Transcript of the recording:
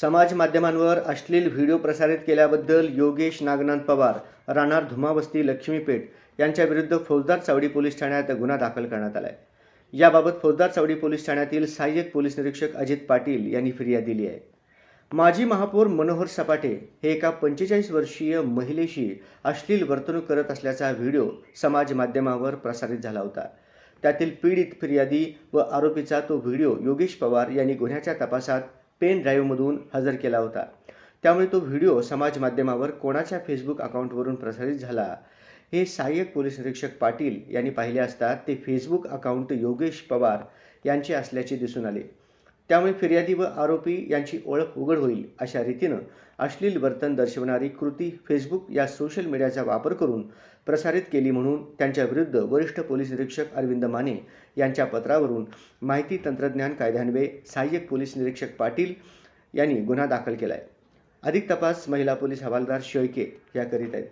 समाज माध्यमांवर अश्लील व्हिडिओ प्रसारित केल्याबद्दल योगेश नागनाथ पवार राहणार धुमावस्ती लक्ष्मीपेठ यांच्याविरुद्ध फौजदार चावडी पोलीस ठाण्यात गुन्हा दाखल करण्यात आला आहे याबाबत फौजदार चावडी पोलीस ठाण्यातील सहाय्यक पोलीस निरीक्षक अजित पाटील यांनी फिर्याद दिली आहे. माजी महापौर मनोहर सपाटे हे एका पंचेचाळीस वर्षीय महिलेशी अश्लील वर्तणूक करत असल्याचा व्हिडिओ समाज माध्यमावर प्रसारित झाला होता. त्यातील पीडित फिर्यादी व आरोपीचा तो व्हिडिओ योगेश पवार यांनी गुन्ह्याच्या तपासात पेन ड्राईव्हमधून हजर केला होता. त्यामुळे तो व्हिडिओ समाज माध्यमावर कोणाच्या फेसबुक अकाउंटवरून प्रसारित झाला? हे सहाय्यक पोलीस निरीक्षक पाटील यांनी पाहिले असता ते फेसबुक अकाउंट योगेश पवार यांचे असल्याचे दिसून आले. त्यामुळे फिर्यादी व आरोपी यांची ओळख उघड होईल अशा रीतीनं अश्लील वर्तन दर्शवणारी कृती फेसबुक या सोशल मीडियाचा वापर करून प्रसारित केली म्हणून त्यांच्या विरुद्ध वरिष्ठ पोलीस निरीक्षक अरविंद माने यांच्या पत्रावरून माहिती तंत्रज्ञान कायद्यान्वये सहाय्यक पोलीस निरीक्षक पाटील यांनी गुन्हा दाखल केला आहे अधिक तपास महिला पोलीस हवालदार शेळके या करीत आहेत